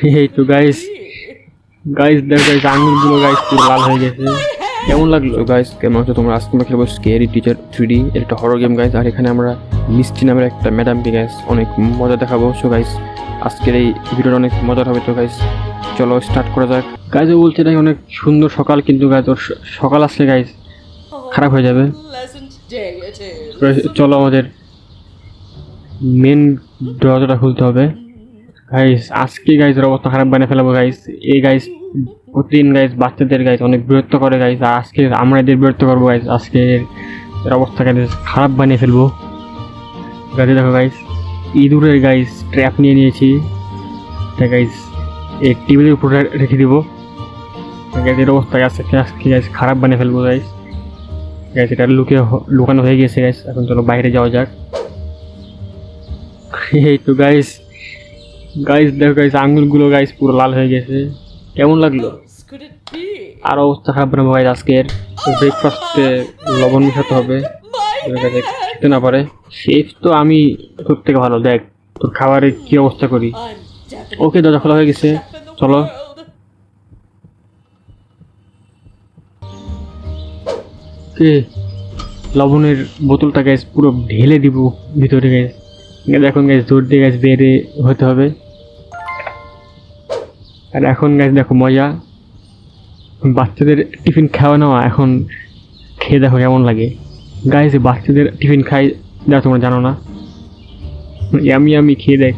এই তো guys guys দেখো গাইস আঙুলগুলো গাইস পুরো লাল হয়ে গেছে। কেমন লাগল? গাইস কেমন আছো তোমরা আজকে আমরা খেলব স্কেরি টিচার থ্রি ডি একটা হরর গেম গাইস আর এখানে আমরা মিষ্টি নামের একটা ম্যাডামকে গাইস অনেক মজা দেখাবো। সো গাইস আজকের এই ভিডিওটা অনেক মজার হবে তো গাইস চলো স্টার্ট করা যাক। গাইজও বলছে নাকি অনেক সুন্দর সকাল কিন্তু গাইজ ওর সকাল আসলে গাইজ খারাপ হয়ে যাবে. চলো আমাদের মেন দরজাটা খুলতে হবে। গাইস আজকে গাইজ অবস্থা খারাপ বানিয়ে ফেলাবো গাইস এই গাইস প্রতিদিন গাইস বাচ্চাদের গাইস অনেক বিরক্ত করে গাইস আর আজকে আমরা এদের বিরক্ত করব গাইস আজকে এর অবস্থা গাইস খারাপ বানিয়ে ফেলব। গাড়ি দেখো গাইস ইঁদুরের গাইস ট্র্যাপ নিয়ে নিয়েছি। তা গাইস এই টেবিলের উপরে রেখে দিব। গাইস এর অবস্থা আজকে আজকে গাইস খারাপ বানিয়ে ফেলব গাইস গাইস এটা লুকিয়ে হ- লুকানো হয়ে গেছে গাইস এখন চলো বাইরে যাওয়া যাক। এই তো গাইস গাইস দেখো গাইস আঙ্গুলগুলো গাইস পুরো লাল হয়ে গেছে। কেমন লাগল? Be? আর অবস্থা খারাপ বানাবো গাইস আজকের? ব্রেকফাস্টে লবণ মিশাতে হবে। খেতে না পারে। শেফ তো আমি তোর থেকে ভালো দেখ তোর খাবারের কি অবস্থা করি। ওকে দরজা খোলা হয়ে গেছে। চলো। লবণের বোতলটা গ্যাস পুরো ঢেলে দিব ভিতরে গ্যাস এখন গ্যাস জোর দিয়ে গ্যাস বেড়ে হতে হবে। আর এখন গ্যাস দেখো, মজা। বাচ্চাদের টিফিন খাওয়া নেওয়া, এখন খেয়ে দেখো কেমন লাগে। গাইজ বাচ্চাদের টিফিন খাই দেখো তোমরা জানো না। আমি আমি খেয়ে দেখ.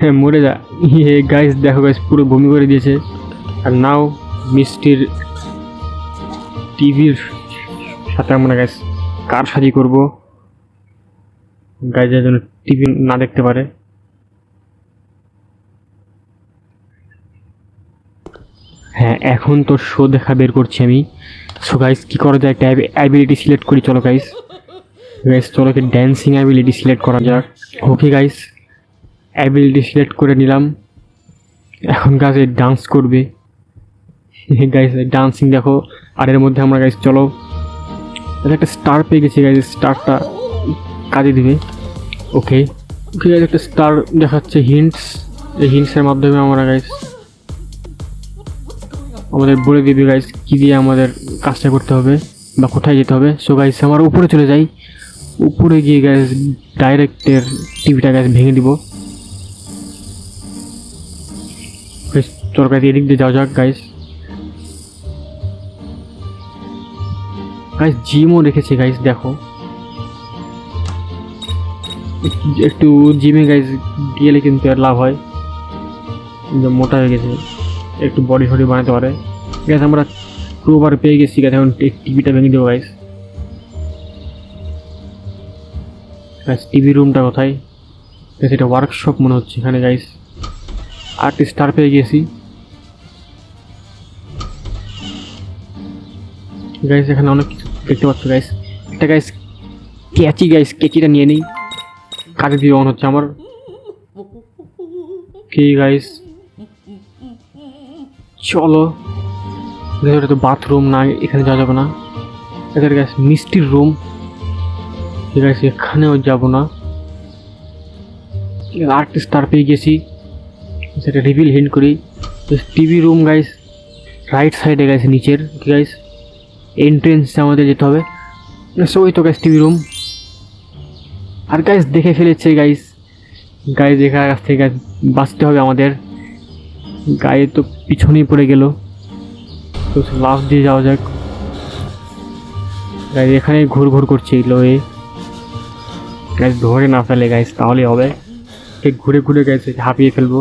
হ্যাঁ মরে যা। ইয়ে গাইস দেখো গাইস পুরো বমি করে দিয়েছে। আর নাও, মিষ্টির টিভির সাথে আমরা গাইস কার সাজি করব? গাইজের জন্য টিভি না দেখতে পারে। হ্যাঁ এখন তো শো দেখা বের করছি আমি। সো গাইস কি করা যায়? একটা অ্যাবিলিটি সিলেক্ট করি, চলো গাইস গাইস চলো কি ড্যান্সিং অ্যাবিলিটি সিলেক্ট করা যাক। ওকে গাইস অ্যাবিলিটি সিলেক্ট করে নিলাম। এখন গাছে ডান্স করবে। গাইস ডান্সিং দেখো। আর এর মধ্যে আমরা গাইস চলো। এটা একটা স্টার পেয়ে গেছি গাইস স্টারটা কাজে দিবে। ওকে ওকে গাইস একটা স্টার দেখাচ্ছে হিন্টস এই হিন্টসের মাধ্যমে আমরা গাইস আমাদের বলে দিবে গাইস কী দিয়ে আমাদের কাজটা করতে হবে বা কোথায় যেতে হবে। সো গাইস আমার উপরে চলে যাই। উপরে গিয়ে গাইস ডাইরেক্টের টিভিটা গাইস ভেঙে দিব। গাইস তরকারি এদিক দিয়ে যাওয়া যাক গাইস গাইস জিমও রেখেছে গাইস দেখো। একটু জিমে গাইস গেলে কিন্তু আর লাভ হয়। মোটা হয়ে গেছে, একটু বডি ফডি বানাতে পারে। গ্যাস আমরা ক্রোবার পেয়ে গেছি গ্যাস এখন টিভিটা ভেঙে দেবো গাইস গাইস টিভি রুমটা কোথায়? গাইস এটা ওয়ার্কশপ মনে হচ্ছে এখানে গাইস আটটি স্টার পেয়ে গেছি। গাইস এখানে অনেক কিছু দেখতে পাচ্ছ গাইস একটা গাইস ক্যাচি গাইস কেচিটা নিয়ে নিই। কাজে দিয়ে অন হচ্ছে আমার। কি গাইস চলো। তো বাথরুম না, এখানে যাওয়া যাবে না। এখানে গাইস মিষ্টির রুম ঠিক আছে এখানেও যাব না। আর্ট স্টার পেয়ে গেছি। সেটা রিভিল হিন্ট করি। টিভি রুম গাইস রাইট সাইডে গেছে নিচের। গাইস এন্ট্রেন্সে আমাদের যেতে হবে। সো ওই তো গাইস টিভি রুম আর গাইস দেখে ফেলেছে গাইস গাইস এখানে কাছ থেকে বাঁচতে হবে আমাদের। গায়ে তো পিছনেই পড়ে গেল। তো লাস্ট দিয়ে যাওয়া যাক। গাইস এখানে ঘুর ঘুর করছে এই লোয়ে। গাইস ধরে না ফেলে গাইস তাহলে হবে। ঠিক ঘুরে ঘুরে গেছে হাঁপিয়ে ফেলব।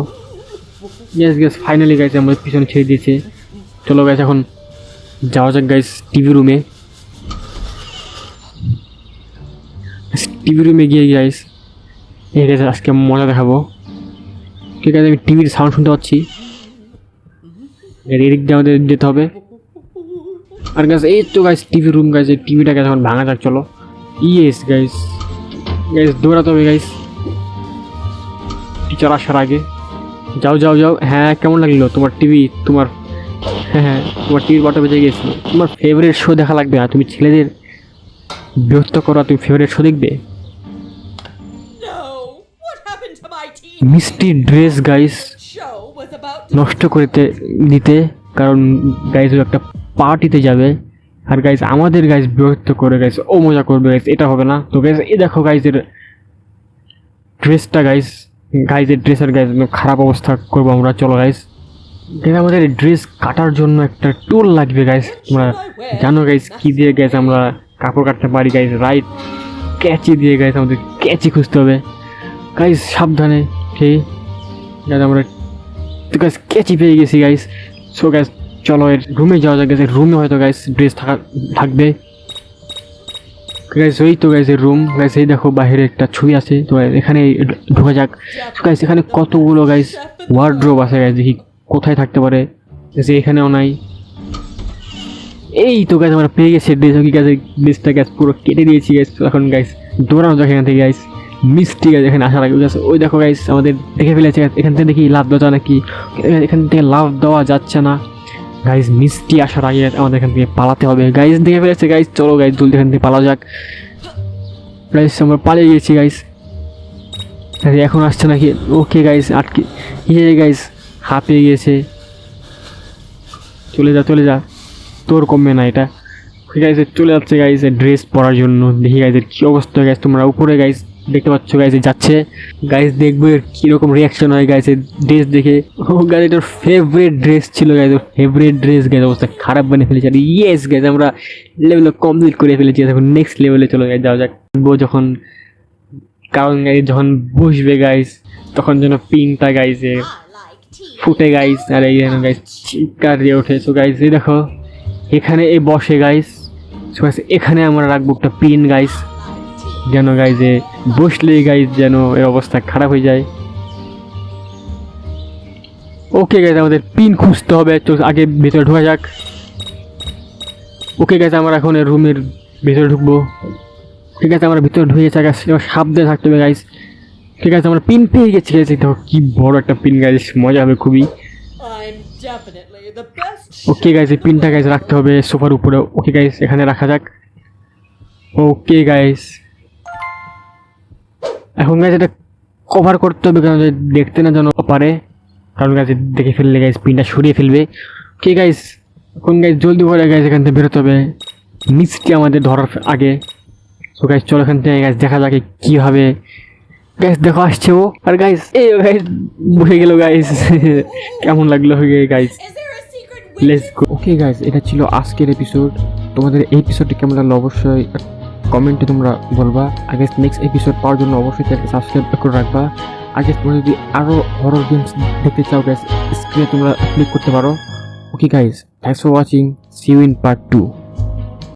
গ্যাস গ্যাস ফাইনালি গাইছে আমাদের পিছনে ছেড়ে দিয়েছে। চলো গাইস এখন যাওয়া যাক গাইস টিভি রুমে টিভি রুমে গিয়ে গাইস গাইস আজকে মজা দেখাবো ঠিক আছে আমি টিভির সাউন্ড শুনতে পাচ্ছি এদিক দিয়ে আমাদের যেতে হবে আর গাইস এই তো গাইস টিভি রুম এই টিভিটা গাইস এখন ভাঙা যাক চলো ইয়েস গাইস গাইস দৌড়াতে হবে গাইস টিচার আসার আগে যাও যাও যাও হ্যাঁ কেমন লাগল তোমার টিভি তোমার হ্যাঁ হ্যাঁ তোমার টিভির বাটা বেজে গেছে তোমার ফেভারিট শো দেখা লাগবে না তুমি ছেলেদের বিরক্ত করা তুমি ফেভারিট শো দেখবে? মিষ্টির ড্রেস গাইস নষ্ট করতে দিতে কারণ গাইজ একটা পার্টিতে যাবে। আর গাইজ আমাদের গাইজ বিরক্ত করে গাইজ ও মজা করবে গাইজ এটা হবে না। তো গাইজ এই দেখো গাইজের ড্রেসটা গাইজ গাইজের ড্রেসের গাইজ খারাপ অবস্থা করব আমরা। চলো গাইজ গাইজ আমাদের ড্রেস কাটার জন্য একটা টুল লাগবে গাইস তোমরা জানো গাইস কি দিয়ে গাইস আমরা কাপড় কাটতে পারি গাইস রাইট ক্যাচি দিয়ে গাইস আমাদের ক্যাচি খুঁজতে হবে। গাইস সাবধানে ঠিক গাইজ আমরা গাইস ক্যাচি পেয়ে গেছি গাইস সো গাইস চলো, এর রুমে যাওয়া যাক গাইস রুমে হয়তো গাইস ড্রেস থাকা, থাকবে। গাইস ওই তো গাইস রুম গাইস এই দেখো, বাইরে একটা ছবি আছে। তো এখানে ঢোকা যাক। গাইস এখানে কতগুলো গাইস ওয়ার্ড্রোব আছে গাইস দেখি। কোথায় থাকতে পারে? যে এখানেও নাই। এই তো গাইস আমরা পেয়ে গেছি ড্রেস কি গাইস ড্রেসটা গাইস পুরো কেটে দিয়েছি গাইস এখন গাইস দৌড়ানো যাক এখান থেকে গাইস মিষ্টি গাছ এখানে আসার আগে ওই দেখো গাইস আমাদের দেখে ফেলেছে এখান থেকে দেখি লাভ দেওয়া নাকি? এখান থেকে লাভ দেওয়া যাচ্ছে না। গাইস মিষ্টি আসার আগে আমাদের এখান থেকে পালাতে হবে। গাইস দেখে ফেলেছে গাইস চলো গাইস জলদি এখান থেকে পালা যাক। গাইস আমরা পালিয়ে গেছি গাইস এখন আসছে নাকি? ওকে গাইস আটকে ইয়ে গাইস হাঁপিয়ে গেছে চলে যা চলে যা। তোর কমবে না এটা। ঠিক আছে, চলে যাচ্ছে গাইস ড্রেস পরার জন্য। দেখি গাইজের কী অবস্থা গাইস তোমরা উপরে গাইস দেখতে পাচ্ছ গাইস যাচ্ছে। গাইস দেখব এর কীরকম রিয়াকশন হয় গাইসের ড্রেস দেখে। ও গাইস এটার ফেভারিট ড্রেস ছিল গাইস ওর ফেভারিট ড্রেস গাইস অবস্থা খারাপ বানিয়ে ফেলেছে। আর ইয়েস গাইস আমরা লেভেল কমপ্লিট করে ফেলেছি। এখন নেক্সট লেভেলে চলে গাইস যাওয়া যাক। বউ যখন কারণ গাইস যখন বসবে গাইস তখন যেন পিনটা tea. ফুটে গাইস আর এই গাইস চিৎকার দিয়ে ওঠে সো গাইস এই দেখো, এখানে এই বসে গাইস সো গাইস এখানে আমরা রাখব একটা পিন গাইস যেন গাইজে বসলেই গাইস যেন এর অবস্থা খারাপ হয়ে যায়। ওকে গাইজ আমাদের পিন খুঁজতে হবে। তো, আগে ভেতরে ঢোকা যাক। ওকে গাইজ আমরা এখন রুমের ভেতরে ঢুকবো। ঠিক আছে আমরা ভিতরে ঢুকে গেছি গাছ সাবধানে থাকতে হবে গাইস ঠিক আছে আমরা পিন পেয়ে গেছি গাইস দেখো কি বড় একটা পিন গাইস মজা হবে খুবই। ওকে গাইস এই পিনটা গাইজ রাখতে হবে সোফার উপরে। ওকে গাইস এখানে রাখা যাক। ওকে গাইস এখন গাইস এটা কভার করতে হবে কারণ দেখতে না যেন পারে। কারণ গাইস দেখে ফেললে গাইস পিনটা সরিয়ে ফেলবে। ওকে গাইস এখন গাইস জলদি করে গাইস এখান থেকে বেরোতে হবে। মিষ্টি আমাদের ধরার আগে। তো গাইস চলো এখান থেকে গাইস দেখা যাক কি হবে। গাইস দেখো আসছে ও। আর গাইস এই গাইস বসে গেল গাইস কেমন লাগল guys let's go okay guys এটা ছিল আজকের এপিসোড তোমাদের এই এপিসোডটি কেমন লাগল অবশ্যই কমেন্টে তোমরা বলবা। আগে নেক্সট এপিসোড পাওয়ার জন্য অবশ্যই চ্যানেলকে সাবস্ক্রাইব করে রাখবা। আগে তোমরা যদি আরও হরর গেমস দেখতে চাও গাইজ স্ক্রিনে তোমরা ক্লিক করতে পারো। Okay guys thanks for watching see you in part two